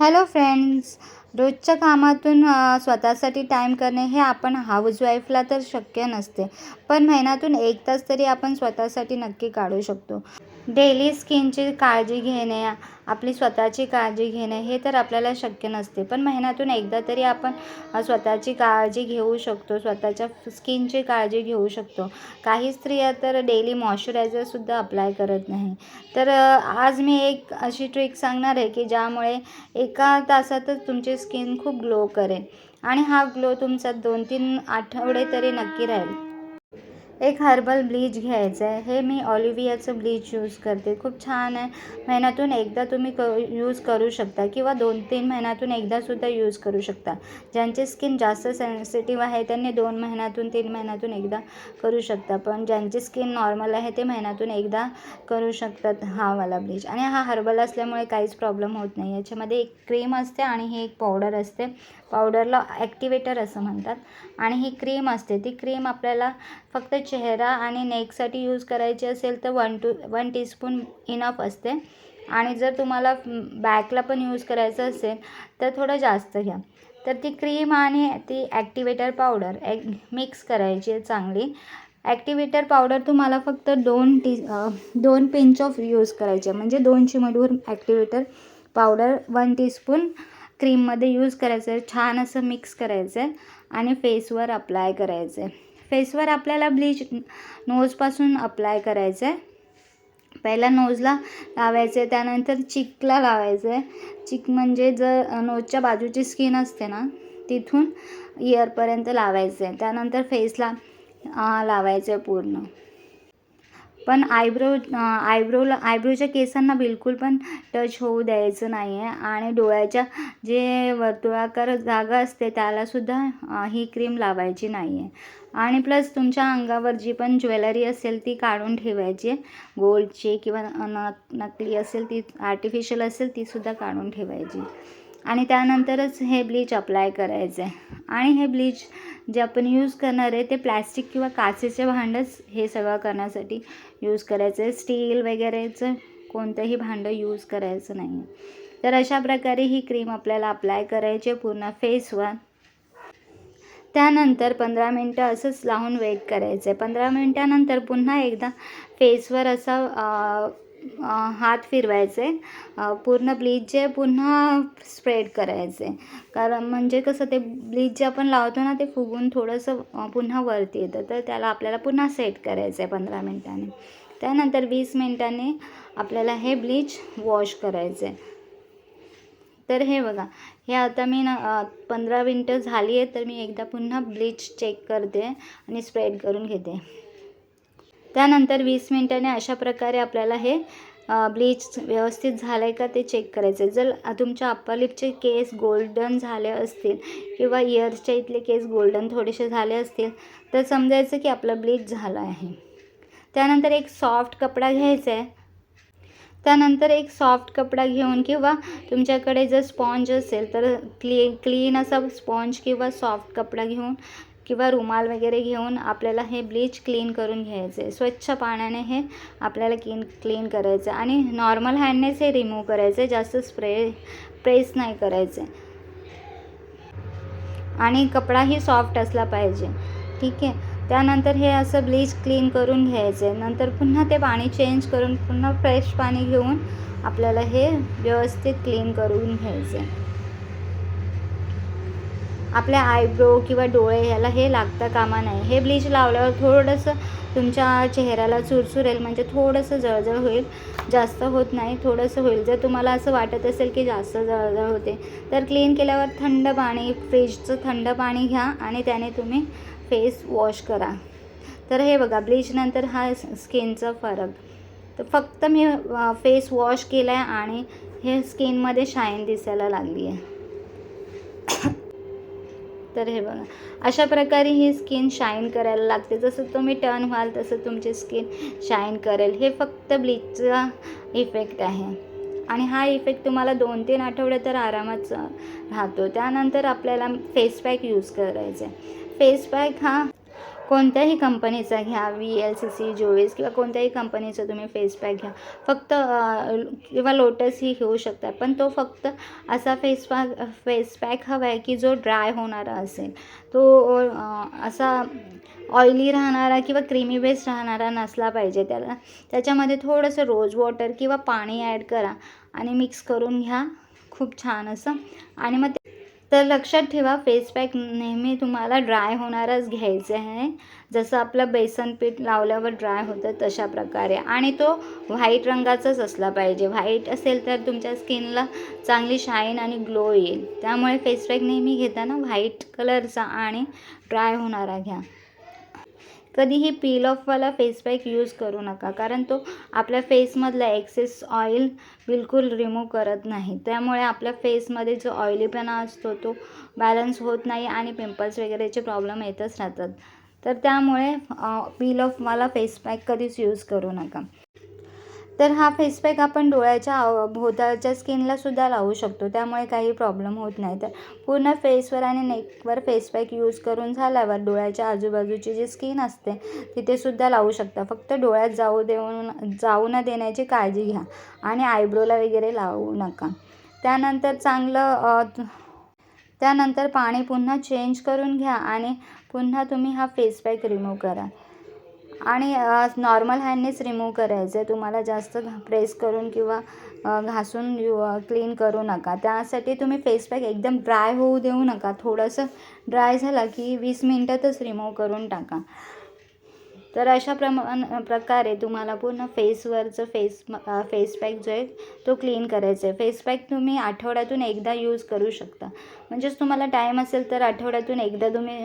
Hello friends, रोजच्या कामातून स्वतःसाठी टाईम करणे हे आपण हाऊसवाईफला तर शक्य नसते. पण महिन्यातून एक तास तरी आपण स्वतःसाठी नक्की काढू शकतो. डेली स्किनची काळजी घेणे आपली स्वतःची काळजी घेणे हे तर आपल्याला शक्य नसते. पण महिन्यातून एकदा तरी आपण स्वतःची काळजी घेऊ शकतो स्वतःच्या स्किनची काळजी घेऊ शकतो. काही स्त्रिया तर डेली मॉइश्चरायझरसुद्धा अप्लाय करत नाही. तर आज मी एक अशी ट्रिक सांगणार आहे की ज्यामुळे एका तासातच तुमची स्किन खूप ग्लो करेल. आणि हा ग्लो तुमचा दोन तीन आठवडे तरी नक्की राहील. एक हर्बल ब्लीच घ्यायचं आहे. हे मी ऑलिव्हियाचं ब्लीच यूज करते. खूप छान आहे. महिन्यातून एकदा तुम्ही क यूज करू शकता किंवा दोन तीन महिन्यातून एकदासुद्धा यूज करू शकता. ज्यांची स्किन जास्त सेन्सिटिव्ह आहे त्यांनी दोन महिन्यातून तीन महिन्यातून एकदा करू शकता. पण ज्यांची स्किन नॉर्मल आहे ते महिन्यातून एकदा करू शकतात हा वाला ब्लीच आणि हा हर्बल असल्यामुळे काहीच प्रॉब्लेम होत नाही. याच्यामध्ये एक क्रीम असते आणि ही एक पावडर असते. पावडरला ॲक्टिवेटर असं म्हणतात. आणि ही क्रीम असते. ती क्रीम आपल्याला फक्त चेहरा आणि नेकसाठी यूज करायची असेल तर one to one teaspoon enough असते. आणि जर तुम्हाला बॅकला पण यूज करायचं असेल तर थोडं जास्त घ्या. तर ती क्रीम आणि ती ॲक्टिवेटर पावडर एक मिक्स करायची आहे चांगली. ॲक्टिवेटर पावडर तुम्हाला फक्त दोन टी दोन पिंच ऑफ यूज करायचे म्हणजे दोन चिमटभर ॲक्टिवेटर पावडर वन टीस्पून क्रीममध्ये यूज करायचं आहे. छान असं मिक्स करायचं आहे. आणि फेसवर अप्लाय करायचं आहे. फेसवर आपल्याला ब्लीच नोजपासून अप्लाय करायचं आहे पहिला नोजला लावायचं आहे त्यानंतर चिकला लावायचं आहे चिक म्हणजे जर नोजच्या बाजूची स्किन असते ना तिथून इयरपर्यंत लावायचं आहे त्यानंतर फेसला लावायचं आहे पूर्ण. पण आयब्रो आयब्रोला आयब्रोच्या केसांना बिलकुल पण टच होऊ द्यायचं नाही आहे आणि डोळ्याच्या जे वर्तुळाकार जागा असते त्यालासुद्धा ही क्रीम लावायची नाही आहे आणि प्लस तुमच्या अंगावर जी पण ज्वेलरी असेल ती काढून ठेवायची. आहे गोल्डची किंवा न नकली असेल ती आर्टिफिशियल असेल तीसुद्धा काढून ठेवायची. आणि त्यानंतरच हे ब्लीच अप्लाय करायचं आहे आणि हे ब्लीच जे आपण यूज करणार आहे ते प्लॅस्टिक किंवा काचेचे भांडंच हे सगळं करण्यासाठी यूज करायचं आहे. स्टील वगैरेचं कोणतंही भांडं यूज करायचं नाही आहे. तर अशा प्रकारे ही क्रीम आपल्याला अप्लाय करायची आहे पूर्ण फेसवर त्यानंतर पंधरा मिनटं असंच लावून वेट करायचं आहे पंधरा मिनटानंतर पुन्हा एकदा फेसवर असा हात फिरवायचे. पूर्ण ब्लीच जे पुन्हा स्प्रेड करायचे. कारण म्हणजे कसं ते ब्लीच जे आपण लावतो ना ते फुगून थोडंसं पुन्हा वरती येतं. तर त्याला आपल्याला पुन्हा सेट करायचं आहे पंधरा मिनटाने. त्यानंतर वीस मिनटाने आपल्याला हे ब्लीच वॉश करायचं. आहे तर हे बघा हे आता मी ना पंधरा मिनटं झाली आहे तर मी एकदा पुन्हा ब्लीच चेक करते आणि स्प्रेड करून घेते. त्यानंतर वीस मिनटाने अशा प्रकारे आपल्याला हे ब्लीच व्यवस्थित झालं आहे का ते चेक करायचं आहे जर तुमच्या अप्पर लिपचे केस गोल्डन झाले असतील किंवा इयर्सच्या इथले केस गोल्डन थोडेसे झाले असतील तर समजायचं की आपलं ब्लीच झालं आहे. त्यानंतर एक सॉफ्ट कपडा घ्यायचा आहे त्यानंतर एक सॉफ्ट कपडा घेऊन किंवा तुमच्याकडे जर स्पॉन्ज असेल तर क्ली क्लीन असा स्पॉन्ज किंवा सॉफ्ट कपडा घेऊन किंवा रुमाल वगैरे घेऊन आपल्याला हे ब्लीच क्लीन करून घ्यायचं. आहे स्वच्छ पाण्याने हे आपल्याला क्लीन क्लीन करायचं. आणि नॉर्मल हँडनेच हे रिमूव्ह करायचं. आहे जास्त स्प्रे प्रेस नाही करायचं. आणि कपडाही सॉफ्ट असला पाहिजे. ठीक आहे? त्यानंतर हे असं ब्लीच क्लीन करून घ्यायचं. आहे नंतर पुन्हा ते पाणी चेंज करून पुन्हा फ्रेश पाणी घेऊन आपल्याला हे व्यवस्थित क्लीन करून घ्यायचं. आहे आपल्या आयब्रो किंवा डोळे ह्याला हे लागता कामा नाही हे ब्लीच लावल्यावर थोडंसं तुमच्या चेहऱ्याला चुरचुरेल म्हणजे थोडंसं जळजळ होईल जास्त होत नाही. थोडंसं होईल. जर तुम्हाला असं वाटत असेल की जास्त जळजळ होते तर क्लीन केल्यावर थंड पाणी फ्रीजचं थंड पाणी घ्या आणि त्याने तुम्ही फेस वॉश करा. तर हे बघा ब्लीचनंतर हा स्किनचा फरक. तर फक्त मी फेस वॉश केला आहे आणि हे स्किनमध्ये शाईन दिसायला लागली आहे तर हे बघा. अशा प्रकारे ही स्किन शाईन करायला लागते. जसं तुम्ही टर्न व्हाल तसं तुमची स्किन शाईन करेल. हे फक्त ब्लीचचा इफेक्ट आहे. आणि हा इफेक्ट तुम्हाला दोन तीन आठवडे तर आरामात राहतो. त्यानंतर आपल्याला फेस पॅक यूज करायचा आहे फेस पॅक हा कोणत्याही कंपनीचा घ्या V L C C Jovees किंवा कोणत्याही कंपनीचा तुम्ही फेस पॅक घ्या. फक्त किंवा लोटसही घेऊ शकता पण तो फक्त असा फेस पॅक फेस पॅक हवा आहे की जो ड्राय होणारा असेल. तो असा ऑइली राहणारा किंवा क्रीमी बेस राहणारा नसला पाहिजे त्याला. त्याच्यामध्ये थोडंसं रोज वॉटर किंवा पाणी ॲड करा आणि मिक्स करून घ्या. खूप छान असं. आणि मग तर लक्षात ठेवा फेस पॅक नेहमी तुम्हाला ड्राय होणारच घ्यायचं आहे. जसं आपलं बेसन पीठ लावल्यावर ड्राय होतं तशा प्रकारे. आणि तो व्हाईट रंगाचाच असला पाहिजे. व्हाईट असेल तर तुमच्या स्किनला चांगली शाईन आणि ग्लो येईल. त्यामुळे फेस पॅक नेहमी घेताना व्हाईट कलरचा आणि ड्राय होणारा घ्या. कधीही पील ऑफवाला फेस पॅक यूज करू नका. कारण तो आपल्या फेसमधला एक्सेस ऑइल बिलकुल रिमूव्ह करत नाही. त्यामुळे आपल्या फेसमध्ये जो ऑइलीपणा असतो तो बॅलन्स होत नाही आणि पिंपल्स वगैरेचे प्रॉब्लेम येतच राहतात. तर त्यामुळे पील ऑफवाला फेस पॅक कधीच यूज करू नका. तर हा फेस पॅक आपण डोळ्याच्या अव- भोवतालच्या स्किनला सुद्धा लावू शकतो. त्यामुळे काही प्रॉब्लेम होत नाही. तर पूर्ण फेसवर आणि नेकवर फेस पॅक यूज करून झाल्यावर डोळ्याच्या आजूबाजूची जी स्किन असते तिथे सुद्धा लावू शकता. फक्त डोळ्यात जाऊ देऊन जाऊ न देण्याची काळजी घ्या आणि आयब्रोला वगैरे लावू नका. त्यानंतर चांगलं त्यानंतर पाणी पुन्हा चेंज करून घ्या आणि पुन्हा तुम्ही हा फेस पॅक रिमूव्ह करा. आणि नॉर्मल हँडनेच रिमूव्ह करायचं आहे तुम्हाला जास्त प्रेस करून किंवा घासून क्लीन करू नका. त्यासाठी तुम्ही फेस पॅक एकदम ड्राय होऊ देऊ नका. थोडंसं ड्राय झाला की वीस मिनटातच रिमूव्ह करून टाका. तर अशा प्रमाण प्रकारे तुम्हाला पूर्ण फेसवरचं फेस फेस पॅक जो आहे तो क्लीन करायचा आहे फेस पॅक तुम्ही आठवड्यातून एकदा यूज करू शकता. म्हणजेच तुम्हाला टाईम असेल तर आठवड्यातून एकदा तुम्ही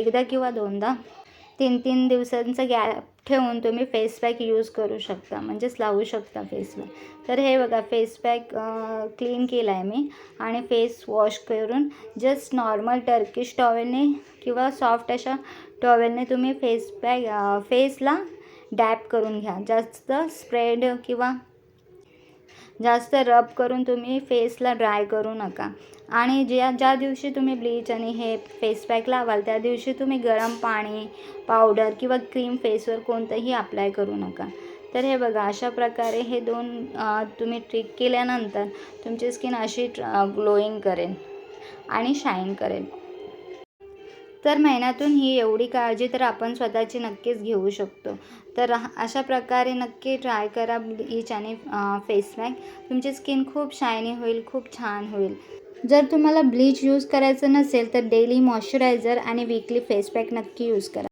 एकदा किंवा दोनदा तीन तीन दिवसांचा गॅप ठेवून तुम्ही फेस पॅक यूज करू शकता. म्हणजेच लावू शकता फेसला तर हे बघा फेस पॅक क्लीन केला आहे मी. आणि फेस वॉश करून जस्ट नॉर्मल टर्किश टॉवेलने किंवा सॉफ्ट अशा टॉवेलने तुम्ही फेस पॅक फेसला डॅप करून घ्या. जास्त स्प्रेड किंवा जास्त रब करून तुम्ही फेसला ड्राय करू नका. आणि ज्या ज्या दिवशी तुम्ही ब्लीच आणि हे फेस पॅक लावाल त्या दिवशी तुम्ही गरम पाणी पावडर किंवा क्रीम फेसवर कोणतंही अप्लाय करू नका. तर हे बघा अशा प्रकारे हे दोन तुम्ही ट्रिक केल्यानंतर तुमची स्किन अशी ग्लोईंग करेल आणि शाईन करेल. तर महिन्यातून ही एवढी काळजी तर आपण स्वतःची नक्कीच घेऊ शकतो. तर अशा प्रकारे नक्की ट्राय करा ब्लीच आणि फेस पॅक तुमची स्किन खूप शायनी होईल खूप छान होईल. जर तुम्हाला ब्लीच यूज करायचं नसेल तर डेली मॉइश्चरायझर आणि वीकली फेस पॅक नक्की यूज करा.